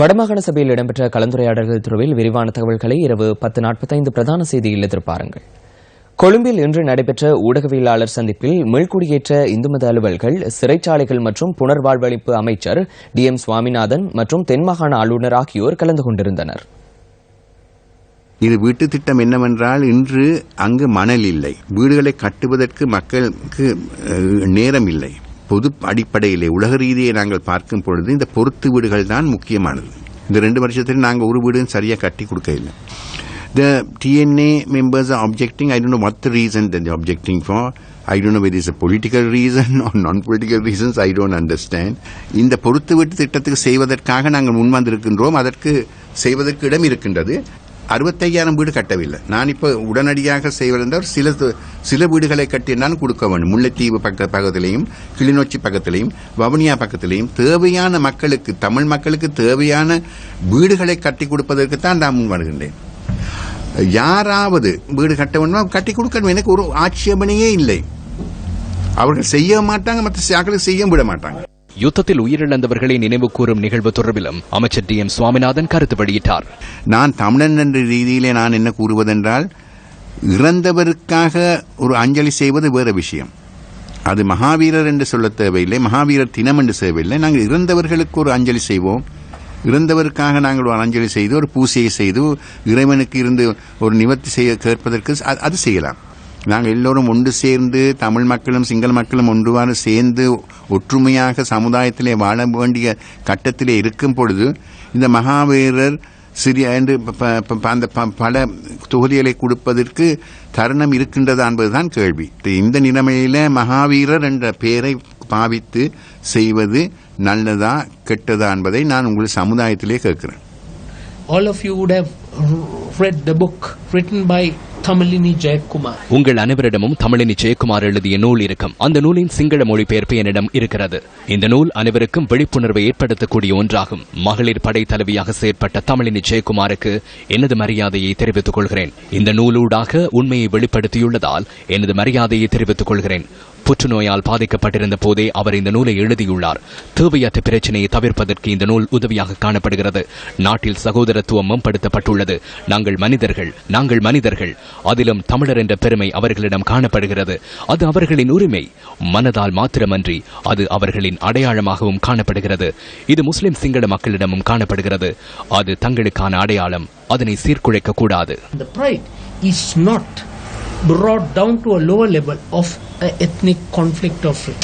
வடமாகாண சபையில் இடம்பெற்ற கலந்துரையாடல்கள் துறவில் விரிவான தகவல்களை இரவு பத்து நாற்பத்தைந்து பிரதான செய்தியில் எதிர்பாருங்கள். கொழும்பில் இன்று நடைபெற்ற ஊடகவியலாளர் சந்திப்பில் மீள்குடியேற்ற இந்து மத அலுவல்கள் சிறைச்சாலைகள் மற்றும் புனர்வாழ்வளிப்பு அமைச்சர் டி எம் சுவாமிநாதன் மற்றும் தென்மாகாண ஆளுநர் ஆகியோர் கலந்து கொண்டிருந்தனர். இது வீட்டு திட்டம் என்னவென்றால் இன்று அங்கு மணல் இல்லை. வீடுகளை கட்டுவதற்கு மக்களுக்கு நேரம் இல்லை. பொது அடிப்படையிலே உலக ரீதியை நாங்கள் பார்க்கும் பொழுது இந்த பொருத்து வீடுகள் தான் முக்கியமானது. இந்த ரெண்டு வருஷத்தில் நாங்கள் ஒரு வீடும் சரியாக கட்டி கொடுக்க இல்லை the TNA members are I I know know reason the reason for I objecting no I is know whether it's a political reason or non-political reasons. இந்த பொறுத்து வீட்டு திட்டத்துக்கு செய்வதற்காக நாங்கள் முன்வந்திருக்கின்றோம் அதற்கு செய்வதற்கு இடம் இருக்கின்றது. அறுபத்தையாயிரம் வீடு கட்டவில்லை. நான் இப்போ உடனடியாக செய்வதென்றால் சில சில வீடுகளை கட்டினால் கொடுக்க வேண்டும். முல்லைத்தீவு பக்க பக்கத்திலையும் கிளிநொச்சி பக்கத்திலையும் வவுனியா பக்கத்திலையும் தேவையான மக்களுக்கு தமிழ் மக்களுக்கு தேவையான வீடுகளை கட்டி கொடுப்பதற்கு தான் நான் முன் வருகின்றேன். யாராவது வீடு கட்ட வேண்டுமா கட்டி கொடுக்கணும். எனக்கு ஒரு ஆட்சேபனையே இல்லை. அவர்கள் செய்ய மாட்டாங்க மற்ற சாக்களை செய்ய விட மாட்டாங்க. யுத்தத்தில் உயிரிழந்தவர்களை நினைவு கூறும் நிகழ்வு தொடர்பிலும் அமைச்சர் டி எம் சுவாமிநாதன் கருத்து வெளியிட்டார். நான் தமிழன் என்ற ரீதியிலே நான் என்ன கூறுவதென்றால் இறந்தவருக்காக ஒரு அஞ்சலி செய்வது வேறு விஷயம். அது மகாவீரர் என்று சொல்ல தேவையில்லை மகாவீரர் தினம் என்று தேவையில்லை நாங்கள் இறந்தவர்களுக்கு ஒரு அஞ்சலி செய்வோம். இறந்தவருக்காக நாங்கள் ஒரு அஞ்சலி செய்து ஒரு பூசையை செய்து இறைவனுக்கு இருந்து ஒரு நிவர்த்தி செய்ய கேட்பதற்கு அது செய்யலாம். நாங்கள் எல்லோரும் ஒன்று சேர்ந்து தமிழ் மக்களும் சிங்கள மக்களும் ஒன்றுவாறு சேர்ந்து ஒற்றுமையாக சமுதாயத்திலே வாழ வேண்டிய கட்டத்திலே இருக்கும் பொழுது இந்த மகாவீரர் சிறிய என்று ப- ப- ப- அந்த ப- பல தொகுதிகளை கொடுப்பதற்கு தருணம் இருக்கின்றதா என்பதுதான் கேள்வி. இந்த நிலைமையில மகாவீரர் என்ற பெயரை பாவித்து செய்வது நல்லதா கெட்டதா என்பதை நான் உங்கள் சமுதாயத்திலே கேட்கிறேன். All of you would have read the book written by Tamilini Jayakumar. உங்கள் அனைவரிடமும் தமிழினி ஜெயக்குமார் எழுதிய நூல் இருக்கும். அந்த நூலின் சிங்கள மொழிபெயர்ப்பு என்னிடம் இருக்கிறது. இந்த நூல் அனைவருக்கும் விழிப்புணர்வை ஏற்படுத்தக்கூடிய ஒன்றாகும். மகளிர் படை தலைவியாக செயற்பட்ட தமிழினி ஜெயக்குமாருக்கு எனது மரியாதையை தெரிவித்துக் கொள்கிறேன். இந்த நூலூடாக உண்மையை வெளிப்படுத்தியுள்ளதால் எனது மரியாதையை தெரிவித்துக் கொள்கிறேன். புற்றுநோயால் பாதிக்கப்பட்டிருந்த போதே அவர் இந்த நூலை எழுதியுள்ளார். தேவையற்ற பிரச்சனையை தவிர்ப்பதற்கு இந்த நூல் உதவியாக காணப்படுகிறது. நாட்டில் சகோதரத்துவம் மேம்படுத்தப்பட்டுள்ளது. நாங்கள் மனிதர்கள் நாங்கள் மனிதர்கள். அதிலும் தமிழர் என்ற பெருமை அவர்களிடம் காணப்படுகிறது. அது அவர்களின் உரிமை. மனதால் மாத்திரமன்றி அது அவர்களின் அடையாளமாகவும் காணப்படுகிறது. இது முஸ்லிம் சிங்கள மக்களிடமும் காணப்படுகிறது. அது தங்களுக்கான அடையாளம். அதனை சீர்குலைக்க கூடாது. Brought down to a lower level of ethnic conflict of